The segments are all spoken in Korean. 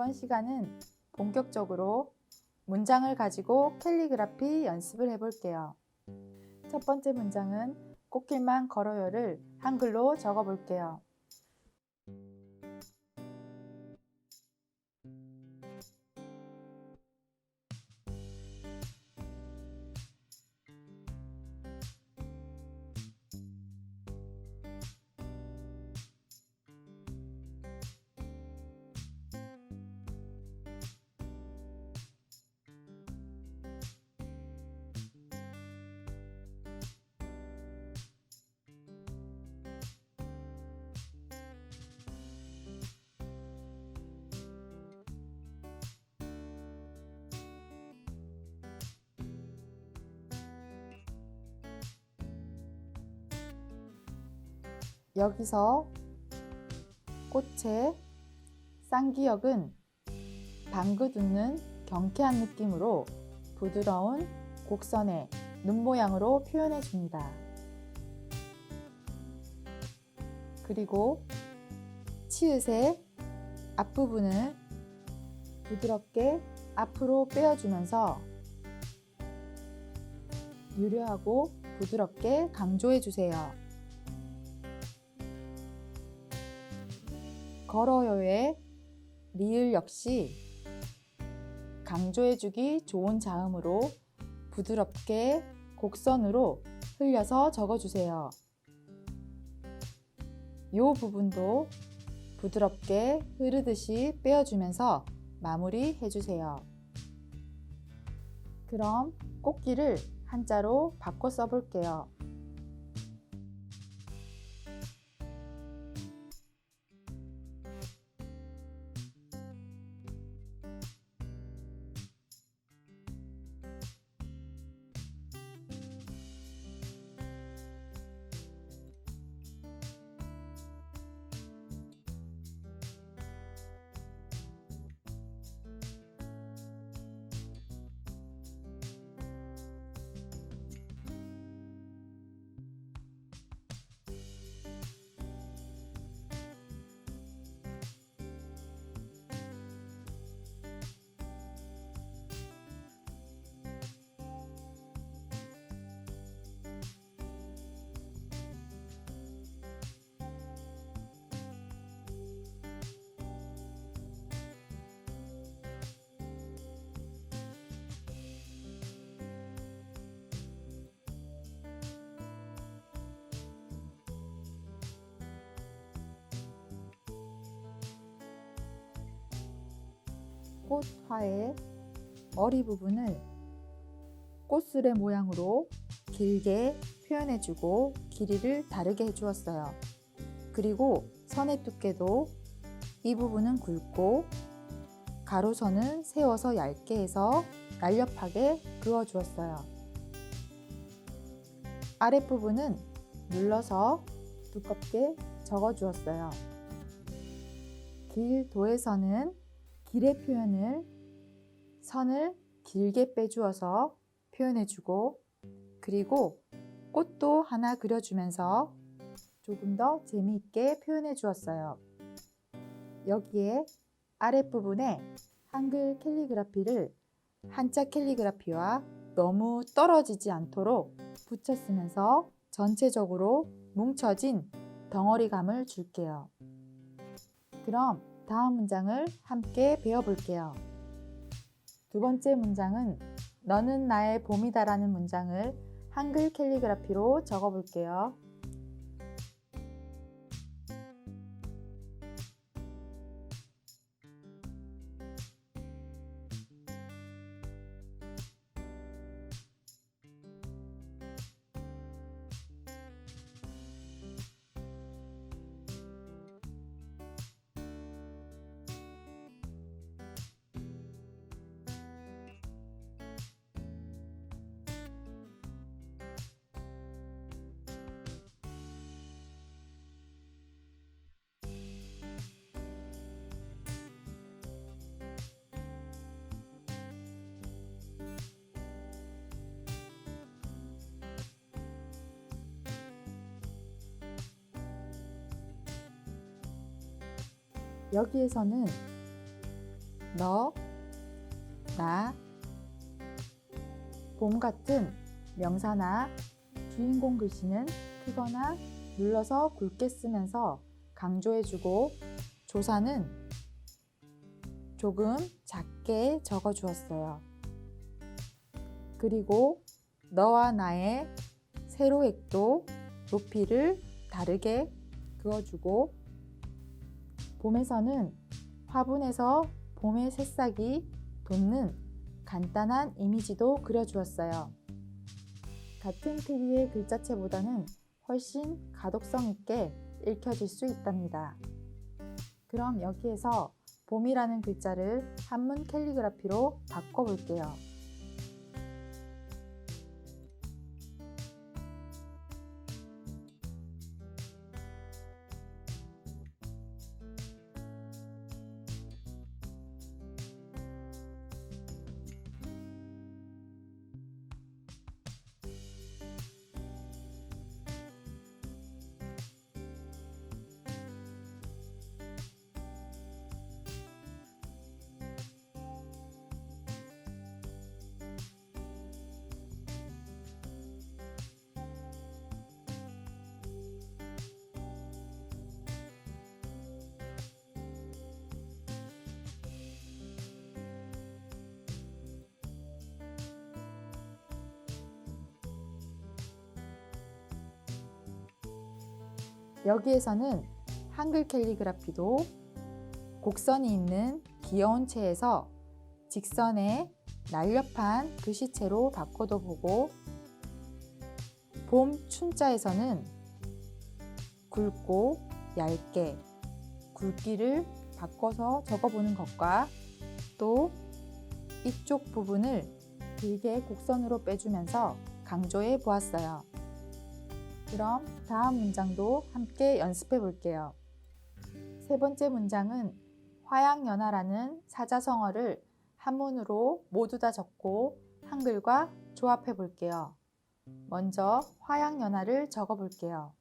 이번 시간은 본격적으로 문장을 가지고 캘리그라피 연습을 해볼게요. 첫 번째 문장은 꽃길만 걸어요를 한글로 적어 볼게요. 여기서 꽃의 쌍기역은 방긋 웃는 경쾌한 느낌으로 부드러운 곡선의 눈 모양으로 표현해 줍니다. 그리고 치읓의 앞부분을 부드럽게 앞으로 빼어주면서 유려하고 부드럽게 강조해 주세요. 걸어요의 리을 역시 강조해주기 좋은 자음으로 부드럽게 곡선으로 흘려서 적어주세요. 이 부분도 부드럽게 흐르듯이 빼어주면서 마무리 해주세요. 그럼 꽃길을 한자로 바꿔 써볼게요. 꽃화의 머리 부분을 꽃술의 모양으로 길게 표현해주고 길이를 다르게 해주었어요. 그리고 선의 두께도 이 부분은 굵고 가로선은 세워서 얇게 해서 날렵하게 그어주었어요. 아랫부분은 눌러서 두껍게 적어주었어요. 길 도에서는 길의 표현을 선을 길게 빼주어서 표현해주고 그리고 꽃도 하나 그려주면서 조금 더 재미있게 표현해 주었어요. 여기에 아랫부분에 한글 캘리그라피를 한자 캘리그라피와 너무 떨어지지 않도록 붙였으면서 전체적으로 뭉쳐진 덩어리감을 줄게요. 그럼 다음 문장을 함께 배워볼게요. 두 번째 문장은 너는 나의 봄이다라는 문장을 한글 캘리그라피로 적어볼게요. 여기에서는 너, 나, 봄 같은 명사나 주인공 글씨는 크거나 눌러서 굵게 쓰면서 강조해주고 조사는 조금 작게 적어 주었어요. 그리고 너와 나의 세로획도 높이를 다르게 그어주고 봄에서는 화분에서 봄의 새싹이 돋는 간단한 이미지도 그려주었어요. 같은 크기의 글자체보다는 훨씬 가독성 있게 읽혀질 수 있답니다. 그럼 여기에서 봄이라는 글자를 한문 캘리그라피로 바꿔볼게요. 여기에서는 한글 캘리그라피도 곡선이 있는 귀여운 채에서 직선의 날렵한 글씨체로 바꿔도 보고 봄 춘자에서는 굵고 얇게 굵기를 바꿔서 적어보는 것과 또 이쪽 부분을 길게 곡선으로 빼주면서 강조해 보았어요. 그럼 다음 문장도 함께 연습해 볼게요. 세 번째 문장은 화양연화라는 사자성어를 한문으로 모두 다 적고 한글과 조합해 볼게요. 먼저 화양연화를 적어 볼게요.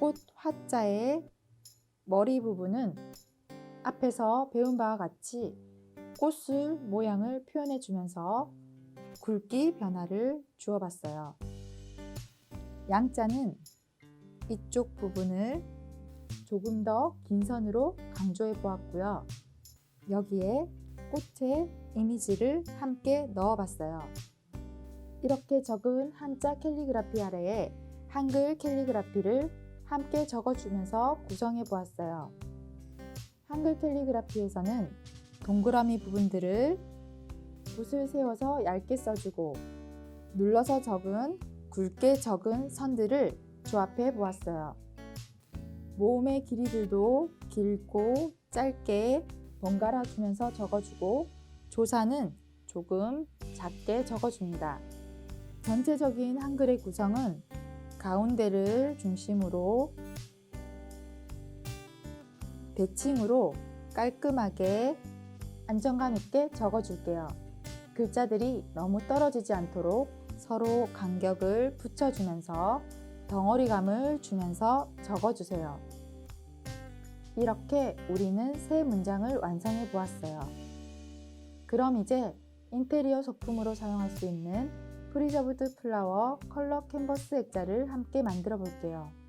꽃 화자의 머리 부분은 앞에서 배운 바와 같이 꽃술 모양을 표현해 주면서 굵기 변화를 주어 봤어요. 양자는 이쪽 부분을 조금 더 긴 선으로 강조해 보았고요. 여기에 꽃의 이미지를 함께 넣어 봤어요. 이렇게 적은 한자 캘리그라피 아래에 한글 캘리그라피를 함께 적어주면서 구성해 보았어요. 한글 캘리그라피에서는 동그라미 부분들을 붓을 세워서 얇게 써주고 눌러서 적은 굵게 적은 선들을 조합해 보았어요. 모음의 길이들도 길고 짧게 번갈아 주면서 적어주고 조사는 조금 작게 적어줍니다. 전체적인 한글의 구성은 가운데를 중심으로 대칭으로 깔끔하게 안정감 있게 적어줄게요. 글자들이 너무 떨어지지 않도록 서로 간격을 붙여주면서 덩어리감을 주면서 적어주세요. 이렇게 우리는 세 문장을 완성해 보았어요. 그럼 이제 인테리어 소품으로 사용할 수 있는 프리저브드 플라워 컬러 캔버스 액자를 함께 만들어 볼게요.